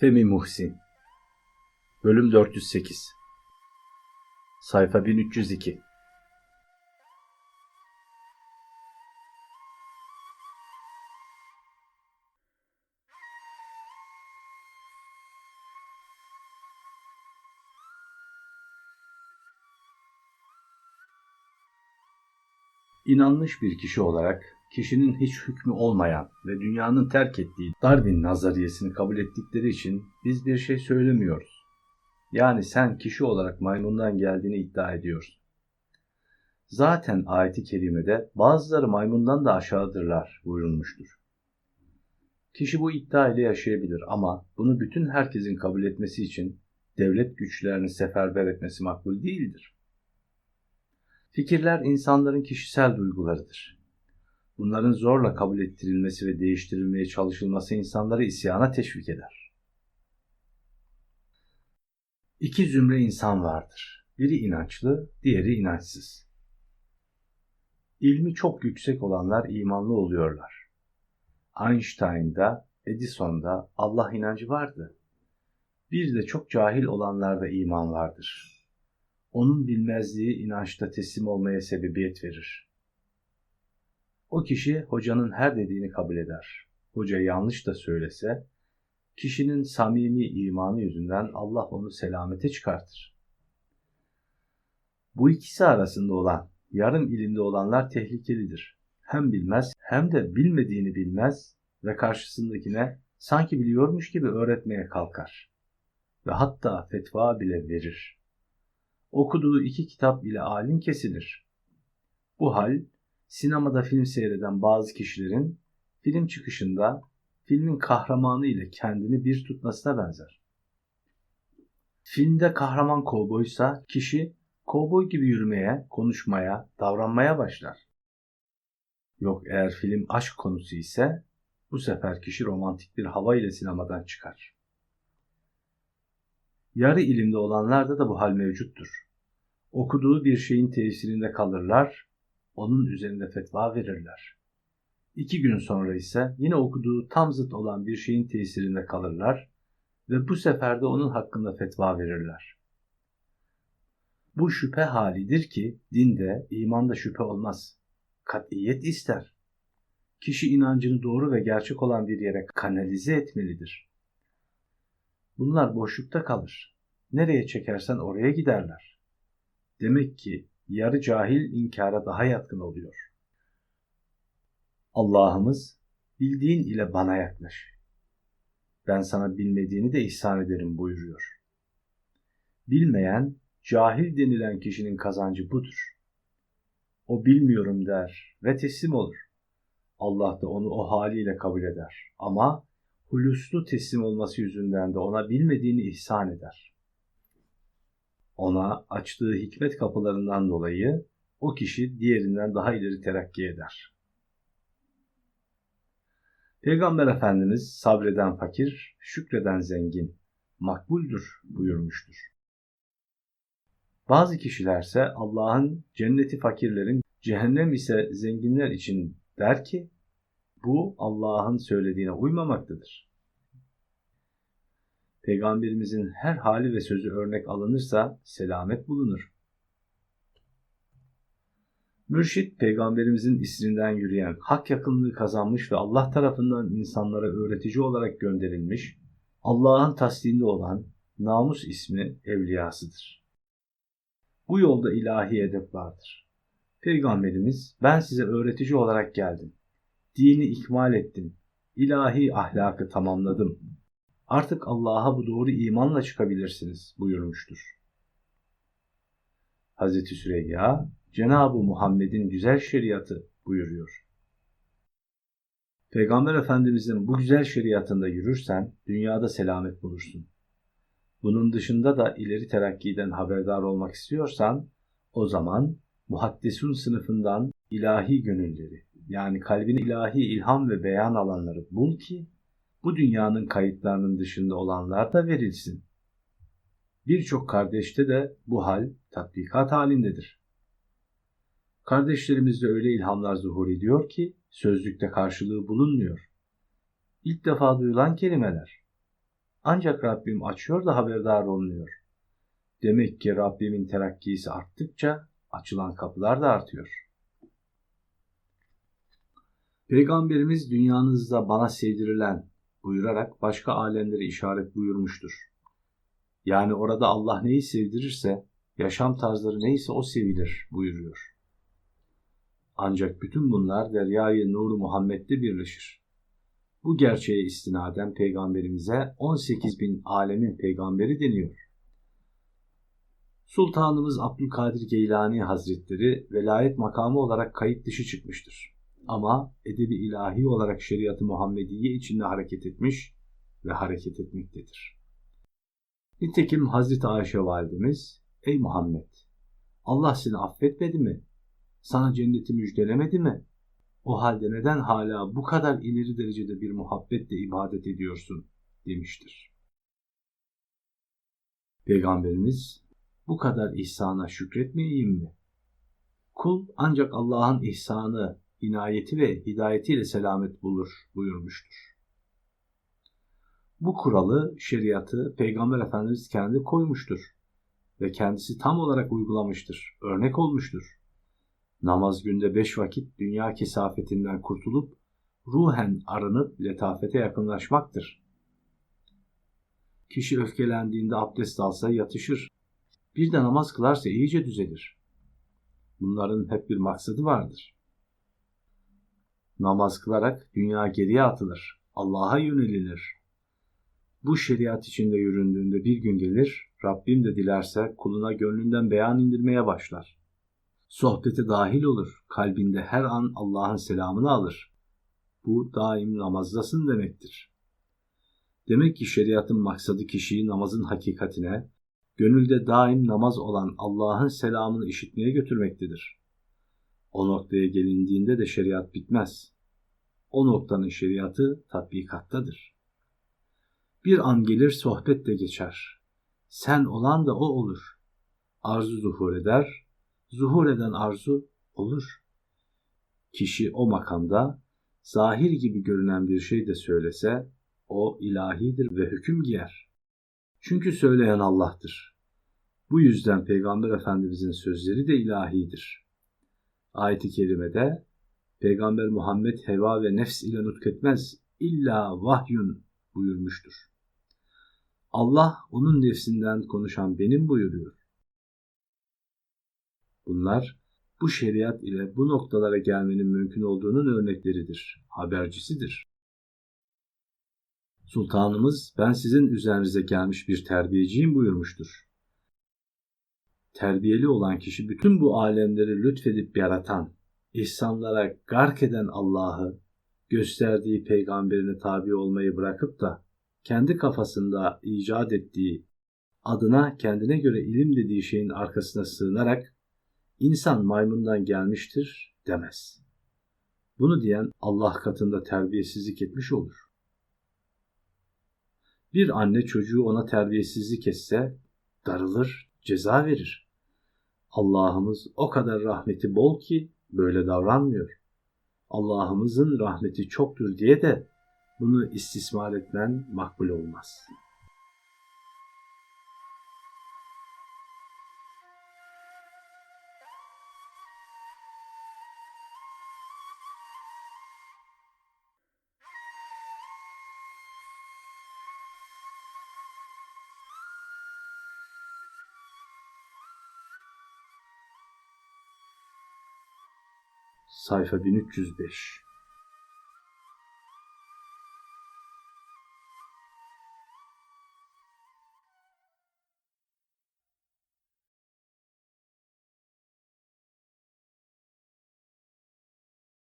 Femi Muhsin. Bölüm 408 Sayfa 1302 İnanmış bir kişi olarak kişinin hiç hükmü olmayan ve dünyanın terk ettiği Darwin nazariyesini kabul ettikleri için biz bir şey söylemiyoruz. Yani sen kişi olarak maymundan geldiğini iddia ediyorsun. Zaten ayeti kerimede bazıları maymundan da aşağıdırlar buyurulmuştur. Kişi bu iddia ile yaşayabilir ama bunu bütün herkesin kabul etmesi için devlet güçlerini seferber etmesi makbul değildir. Fikirler insanların kişisel duygularıdır. Bunların zorla kabul ettirilmesi ve değiştirilmeye çalışılması insanları isyana teşvik eder. İki zümre insan vardır. Biri inançlı, diğeri inançsız. İlmi çok yüksek olanlar imanlı oluyorlar. Einstein'da, Edison'da Allah inancı vardı. Bir de çok cahil olanlarda iman vardır. Onun bilmezliği inançta teslim olmaya sebebiyet verir. O kişi hocanın her dediğini kabul eder. Hoca yanlış da söylese, kişinin samimi imanı yüzünden Allah onu selamete çıkartır. Bu ikisi arasında olan, yarım ilimde olanlar tehlikelidir. Hem bilmez hem de bilmediğini bilmez ve karşısındakine sanki biliyormuş gibi öğretmeye kalkar. Ve hatta fetva bile verir. Okuduğu iki kitap ile alim kesilir. Bu hal sinemada film seyreden bazı kişilerin film çıkışında filmin kahramanı ile kendini bir tutmasına benzer. Filmde kahraman kovboysa kişi kovboy gibi yürümeye, konuşmaya, davranmaya başlar. Yok eğer film aşk konusu ise bu sefer kişi romantik bir hava ile sinemadan çıkar. Yarı ilimde olanlarda da bu hal mevcuttur. Okuduğu bir şeyin tesirinde kalırlar, onun üzerinde fetva verirler. İki gün sonra ise yine okuduğu tam zıt olan bir şeyin tesirinde kalırlar ve bu sefer de onun hakkında fetva verirler. Bu şüphe halidir ki dinde, imanda şüphe olmaz. Kat'iyet ister. Kişi inancını doğru ve gerçek olan bir yere kanalize etmelidir. Bunlar boşlukta kalır. Nereye çekersen oraya giderler. Demek ki yarı cahil inkara daha yatkın oluyor. Allah'ımız bildiğin ile bana yaklaş. Ben sana bilmediğini de ihsan ederim buyuruyor. Bilmeyen, cahil denilen kişinin kazancı budur. O bilmiyorum der ve teslim olur. Allah da onu o haliyle kabul eder. Ama huluslu teslim olması yüzünden de ona bilmediğini ihsan eder. Ona açtığı hikmet kapılarından dolayı o kişi diğerinden daha ileri terakki eder. Peygamber Efendimiz sabreden fakir, şükreden zengin, makbuldür buyurmuştur. Bazı kişilerse Allah'ın cenneti fakirlerin, cehennem ise zenginler için der ki, bu Allah'ın söylediğine uymamaktadır. Peygamberimizin her hali ve sözü örnek alınırsa selamet bulunur. Mürşit peygamberimizin isrinden yürüyen, hak yakınlığı kazanmış ve Allah tarafından insanlara öğretici olarak gönderilmiş, Allah'ın tasdinde olan namus ismi evliyasıdır. Bu yolda ilahi edep vardır. Peygamberimiz ben size öğretici olarak geldim. Dini ikmal ettim. İlahi ahlakı tamamladım. Artık Allah'a bu doğru imanla çıkabilirsiniz buyurmuştur. Hazreti Süreyya Cenab-ı Muhammed'in güzel şeriatı buyuruyor. Peygamber Efendimizin bu güzel şeriatında yürürsen dünyada selamet bulursun. Bunun dışında da ileri terakkiden haberdar olmak istiyorsan o zaman muhaddisun sınıfından ilahi gönülleri yani kalbine ilahi ilham ve beyan alanları bul ki bu dünyanın kayıtlarının dışında olanlar da verilsin. Birçok kardeşte de bu hal tatbikat halindedir. Kardeşlerimizde öyle ilhamlar zuhur ediyor ki sözlükte karşılığı bulunmuyor. İlk defa duyulan kelimeler. Ancak Rabbim açıyor da haberdar olmuyor. Demek ki Rabbimin terakkisi arttıkça açılan kapılar da artıyor. Peygamberimiz dünyanızda bana sevdirilen buyurarak başka alemlere işaret buyurmuştur. Yani orada Allah neyi sevdirirse, yaşam tarzları neyse o sevilir buyuruyor. Ancak bütün bunlar Deryayı Nur Muhammed'de birleşir. Bu gerçeğe istinaden peygamberimize 18 bin alemin peygamberi deniyor. Sultanımız Abdülkadir Geylani Hazretleri velayet makamı olarak kayıt dışı çıkmıştır. Ama edebi ilahi olarak şeriatı Muhammediye içinde hareket etmiş ve hareket etmektedir. Nitekim Hazreti Ayşe validemiz, ey Muhammed, Allah seni affetmedi mi? Sana cenneti müjdelemedi mi? O halde neden hala bu kadar ileri derecede bir muhabbetle ibadet ediyorsun demiştir. Peygamberimiz bu kadar ihsana şükretmeyeyim mi? Kul ancak Allah'ın ihsanı, inayeti ve hidayetiyle selamet bulur buyurmuştur. Bu kuralı, şeriatı Peygamber Efendimiz kendi koymuştur ve kendisi tam olarak uygulamıştır, örnek olmuştur. Namaz günde beş vakit dünya kesafetinden kurtulup ruhen arınıp letafete yakınlaşmaktır. Kişi öfkelendiğinde abdest alsa yatışır. Bir de namaz kılarsa iyice düzelir. Bunların hep bir maksadı vardır. Namaz kılarak dünya geriye atılır. Allah'a yönelilir. Bu şeriat içinde yüründüğünde bir gün gelir, Rabbim de dilerse kuluna gönlünden beyan indirmeye başlar. Sohbete dahil olur, kalbinde her an Allah'ın selamını alır. Bu daim namazdasın demektir. Demek ki şeriatın maksadı kişiyi namazın hakikatine, gönülde daim namaz olan Allah'ın selamını işitmeye götürmektedir. O noktaya gelindiğinde de şeriat bitmez. O noktanın şeriatı tatbikattadır. Bir an gelir sohbet de geçer. Sen olan da o olur. Arzu zuhur eder, zuhur eden arzu olur. Kişi o makamda zahir gibi görünen bir şey de söylese o ilahidir ve hüküm giyer. Çünkü söyleyen Allah'tır. Bu yüzden Peygamber Efendimizin sözleri de ilahidir. Ayet-i kerimede Peygamber Muhammed heva ve nefs ile nutketmez illa vahyun buyurmuştur. Allah onun nefsinden konuşan benim buyuruyor. Bunlar bu şeriat ile bu noktalara gelmenin mümkün olduğunun örnekleridir, habercisidir. Sultanımız ben sizin üzerinize gelmiş bir terbiyeciyim buyurmuştur. Terbiyeli olan kişi bütün bu alemleri lütfedip yaratan, ihsanlara gark eden Allah'ı, gösterdiği peygamberine tabi olmayı bırakıp da kendi kafasında icat ettiği, adına kendine göre ilim dediği şeyin arkasına sığınarak insan maymundan gelmiştir demez. Bunu diyen Allah katında terbiyesizlik etmiş olur. Bir anne çocuğu ona terbiyesizlik etse darılır, ceza verir. Allah'ımız o kadar rahmeti bol ki böyle davranmıyor. Allah'ımızın rahmeti çoktur diye de bunu istismar etmen makbul olmaz.'' Sayfa 1305